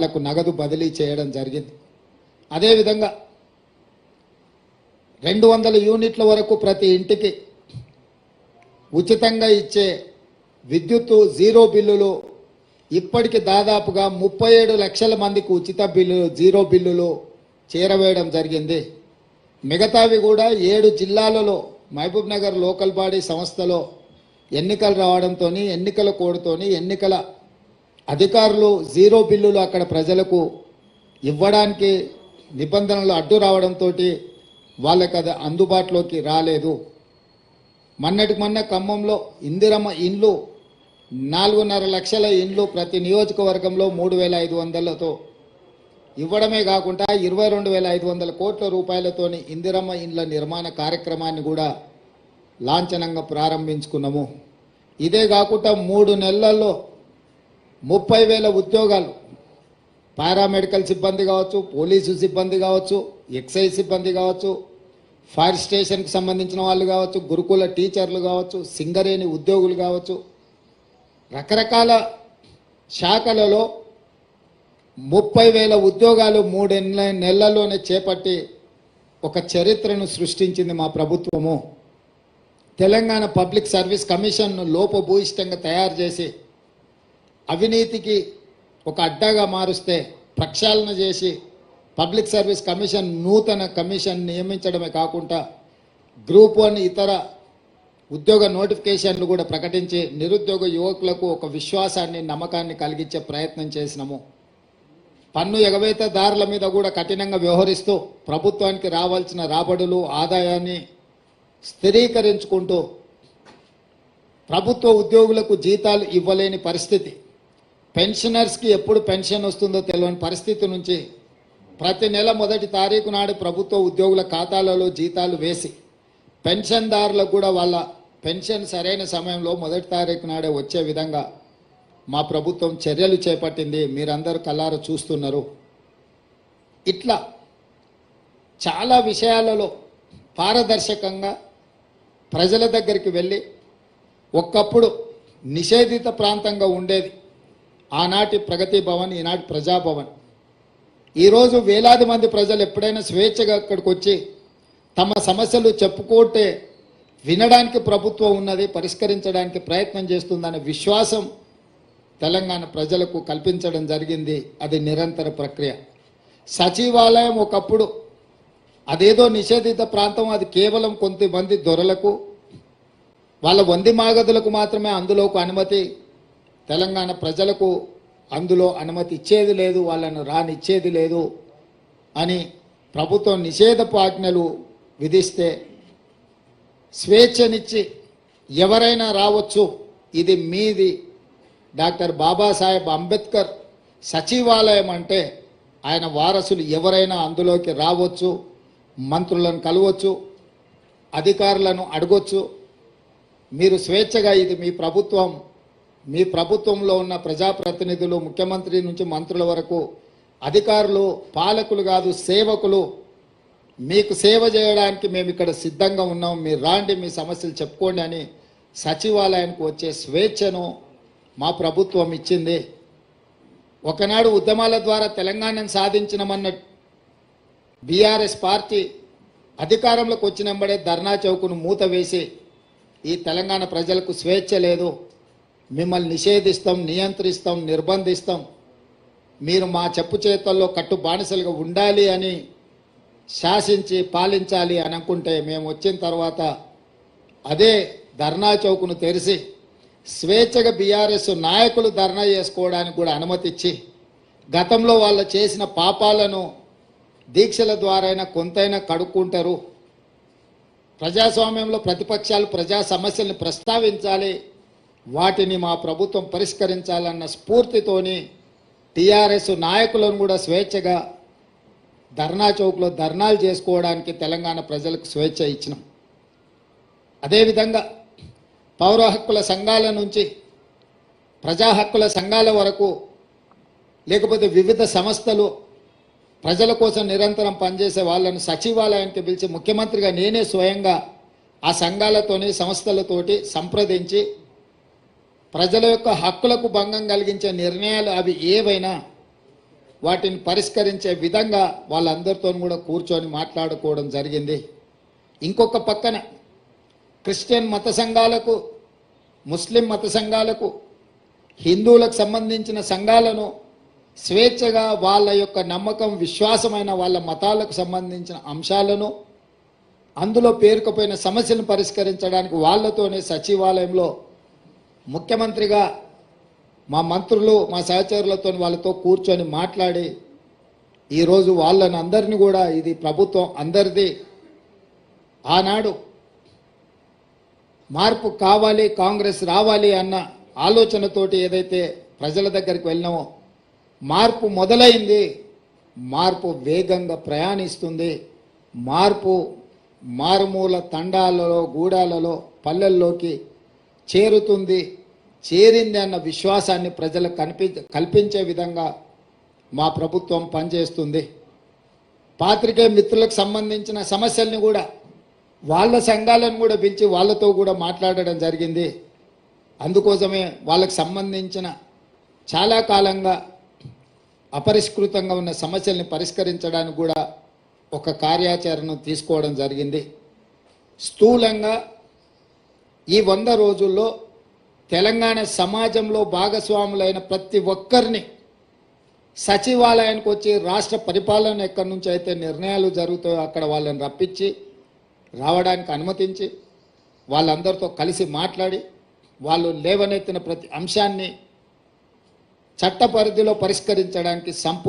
వాళ్ళకు నగదు బదిలీ చేయడం జరిగింది. అదేవిధంగా రెండు వందల యూనిట్ల వరకు ప్రతి ఇంటికి ఉచితంగా ఇచ్చే విద్యుత్తు జీరో బిల్లులు ఇప్పటికి దాదాపుగా ముప్పై ఏడు లక్షల మందికి ఉచిత బిల్లులు జీరో బిల్లులు చేరవేయడం జరిగింది. మిగతావి కూడా ఏడు జిల్లాలలో మహబూబ్ నగర్ లోకల్ బాడీ సంస్థలో ఎన్నికలు రావడంతో ఎన్నికల కోడ్తోని ఎన్నికల అధికారులు జీరో బిల్లులు అక్కడ ప్రజలకు ఇవ్వడానికి నిబంధనలు అడ్డు రావడంతో వాళ్ళకి అది అందుబాటులోకి రాలేదు. మొన్నటికి మొన్న ఖమ్మంలో ఇందిరమ్మ ఇండ్లు నాలుగున్నర లక్షల ఇండ్లు ప్రతి నియోజకవర్గంలో మూడు వేల ఐదు వందలతో ఇవ్వడమే కాకుండా ఇరవై రెండు వేల ఐదు వందల కోట్ల రూపాయలతోని ఇందిరమ్మ ఇండ్ల నిర్మాణ కార్యక్రమాన్ని కూడా లాంఛనంగా ప్రారంభించుకున్నాము. ఇదే కాకుండా మూడు నెలల్లో ముప్పై వేల ఉద్యోగాలు. పారామెడికల్ సిబ్బంది కావచ్చు పోలీసు సిబ్బంది కావచ్చు ఎక్సైజ్ సిబ్బంది కావచ్చు ఫైర్ స్టేషన్కి సంబంధించిన వాళ్ళు కావచ్చు గురుకుల టీచర్లు కావచ్చు సింగరేణి ఉద్యోగులు కావచ్చు. రకరకాల శాఖలలో ముప్పై వేల ఉద్యోగాలు మూడు నెలల్లోనే చేపట్టి ఒక చరిత్రను సృష్టించింది మా ప్రభుత్వము. తెలంగాణ పబ్లిక్ సర్వీస్ కమిషన్ను లోపభూయిష్టంగా తయారు చేసి అవినీతికి ఒక అడ్డాగా మారుస్తే ప్రక్షాళన చేసి పబ్లిక్ సర్వీస్ కమిషన్ నూతన కమిషన్ నియమించడమే కాకుండా గ్రూప్ వన్ ఇతర ఉద్యోగ నోటిఫికేషన్లు కూడా ప్రకటించి నిరుద్యోగ యువకులకు ఒక విశ్వాసాన్ని నమ్మకాన్ని కలిగించే ప్రయత్నం చేసినాము. పన్ను ఎగవేతదారుల మీద కూడా కఠినంగా వ్యవహరిస్తూ ప్రభుత్వానికి రావాల్సిన రాబడులు ఆదాయాన్ని స్థిరీకరించుకుంటూ ప్రభుత్వ ఉద్యోగులకు జీతాలు ఇవ్వలేని పరిస్థితి. పెన్షనర్స్కి ఎప్పుడు పెన్షన్ వస్తుందో తెలియని పరిస్థితి నుంచి ప్రతి నెల మొదటి తారీఖు నాడు ప్రభుత్వ ఉద్యోగుల ఖాతాలలో జీతాలు వేసి పెన్షన్దారులకు కూడా వాళ్ళ పెన్షన్ సరైన సమయంలో మొదటి తారీఖు నాడే వచ్చే విధంగా మా ప్రభుత్వం చర్యలు చేపట్టింది. మీరందరూ కల్లారా చూస్తున్నారు. ఇట్లా చాలా విషయాలలో పారదర్శకంగా ప్రజల దగ్గరికి వెళ్ళి ఒకప్పుడు నిషేధిత ప్రాంతంగా ఉండేది. ఆనాటి ప్రగతి భవన్ ఈనాటి ప్రజాభవన్ ఈరోజు వేలాది మంది ప్రజలు ఎప్పుడైనా స్వేచ్ఛగా అక్కడికి వచ్చి తమ సమస్యలు చెప్పుకోటే వినడానికి ప్రభుత్వం ఉన్నది పరిష్కరించడానికి ప్రయత్నం చేస్తుందనే విశ్వాసం తెలంగాణ ప్రజలకు కల్పించడం జరిగింది. అది నిరంతర ప్రక్రియ. సచివాలయం ఒకప్పుడు అదేదో నిషేధిత ప్రాంతం అది కేవలం కొంతమంది దొరలకు వాళ్ళ వంది మాగదులకు మాత్రమే అందులోకి అనుమతి తెలంగాణ ప్రజలకు అందులో అనుమతి ఇచ్చేది లేదు వాళ్ళను రానిచ్చేది లేదు అని ప్రభుత్వం నిషేధపు ఆజ్ఞలు విధిస్తే స్వేచ్ఛనిచ్చి ఎవరైనా రావచ్చు. ఇది మీది. డాక్టర్ బాబాసాహెబ్ అంబేద్కర్ సచివాలయం అంటే ఆయన వారసులు ఎవరైనా అందులోకి రావచ్చు మంత్రులను కలవచ్చు అధికారులను అడగొచ్చు. మీరు స్వేచ్ఛగా ఇది మీ ప్రభుత్వం మీ ప్రభుత్వంలో ఉన్న ప్రజాప్రతినిధులు ముఖ్యమంత్రి నుంచి మంత్రుల వరకు అధికారులు పాలకులు కాదు సేవకులు మీకు సేవ చేయడానికి మేము ఇక్కడ సిద్ధంగా ఉన్నాం. మీరు రాండి మీ సమస్యలు చెప్పుకోండి అని సచివాలయానికి వచ్చే స్వేచ్ఛను మా ప్రభుత్వం ఇచ్చింది. ఒకనాడు ఉద్యమాల ద్వారా తెలంగాణను సాధించినమన్న బీఆర్ఎస్ పార్టీ అధికారంలోకి వచ్చినంబడే ధర్నా చౌకును మూత వేసి ఈ తెలంగాణ ప్రజలకు స్వేచ్ఛ లేదు. మిమ్మల్ని నిషేధిస్తాం నియంత్రిస్తాం నిర్బంధిస్తాం. మీరు మా చెప్పు చేతల్లో కట్టు బానిసలుగా ఉండాలి అని శాసించి పాలించాలి అని అనుకుంటే మేము వచ్చిన తర్వాత అదే ధర్నా చౌకును తెరిచి స్వేచ్ఛగా బీఆర్ఎస్ నాయకులు ధర్నా చేసుకోవడానికి కూడా అనుమతిచ్చి గతంలో వాళ్ళు చేసిన పాపాలను దీక్షల ద్వారైనా కొంతైనా కడుక్కుంటారు. ప్రజాస్వామ్యంలో ప్రతిపక్షాలు ప్రజా సమస్యల్ని ప్రస్తావించాలి. వాటిని మా ప్రభుత్వం పరిష్కరించాలన్న స్ఫూర్తితోని టీఆర్ఎస్ నాయకులను కూడా స్వేచ్ఛగా ధర్నా చౌక్లో ధర్నాలు చేసుకోవడానికి తెలంగాణ ప్రజలకు స్వేచ్ఛ ఇచ్చినాం. అదేవిధంగా పౌర హక్కుల సంఘాల నుంచి ప్రజా హక్కుల సంఘాల వరకు లేకపోతే వివిధ సంస్థలు ప్రజల కోసం నిరంతరం పనిచేసే వాళ్ళను సచివాలయానికి పిలిచి ముఖ్యమంత్రిగా నేనే స్వయంగా ఆ సంఘాలతోని సంస్థలతోటి సంప్రదించి ప్రజల యొక్క హక్కులకు భంగం కలిగించే నిర్ణయాలు అవి ఏవైనా వాటిని పరిష్కరించే విధంగా వాళ్ళందరితో కూడా కూర్చొని మాట్లాడుకోవడం జరిగింది. ఇంకొక పక్కన క్రిస్టియన్ మత సంఘాలకు ముస్లిం మత సంఘాలకు హిందువులకు సంబంధించిన సంఘాలను స్వేచ్ఛగా వాళ్ళ యొక్క నమ్మకం విశ్వాసమైన వాళ్ళ మతాలకు సంబంధించిన అంశాలను అందులో పేరుకుపోయిన సమస్యలను పరిష్కరించడానికి వాళ్ళతోనే సచివాలయంలో ముఖ్యమంత్రిగా మా మంత్రులు మా సహచరులతో వాళ్ళతో కూర్చొని మాట్లాడి ఈరోజు వాళ్ళని అందరినీ కూడా ఇది ప్రభుత్వం అందరిది. ఆనాడు మార్పు కావాలి కాంగ్రెస్ రావాలి అన్న ఆలోచనతోటి ఏదైతే ప్రజల దగ్గరికి వెళ్ళినామో మార్పు మొదలైంది. మార్పు వేగంగా ప్రయాణిస్తుంది. మార్పు మారుమూల తండాలలో గూడాలలో పల్లెల్లోకి చేరుతుంది. చేరింది అన్న విశ్వాసాన్ని ప్రజలకు కనిపి కల్పించే విధంగా మా ప్రభుత్వం పనిచేస్తుంది. పాత్రికేయ మిత్రులకు సంబంధించిన సమస్యల్ని కూడా వాళ్ళ సంఘాలను కూడా పిలిచి వాళ్ళతో కూడా మాట్లాడడం జరిగింది. అందుకోసమే వాళ్ళకు సంబంధించిన చాలా కాలంగా అపరిష్కృతంగా ఉన్న సమస్యల్ని పరిష్కరించడానికి కూడా ఒక కార్యాచరణను తీసుకోవడం జరిగింది. స్థూలంగా ఈ వంద రోజుల్లో తెలంగాణ సమాజంలో భాగస్వాములైన ప్రతి ఒక్కరిని సచివాలయానికి వచ్చి రాష్ట్ర పరిపాలన ఎక్కడి నుంచి అయితే నిర్ణయాలు జరుగుతాయో అక్కడ వాళ్ళని రప్పించి రావడానికి అనుమతించి వాళ్ళందరితో కలిసి మాట్లాడి వాళ్ళు లేవనెత్తిన ప్రతి అంశాన్ని చట్ట పరిధిలో పరిష్కరించడానికి సంపూర్ణ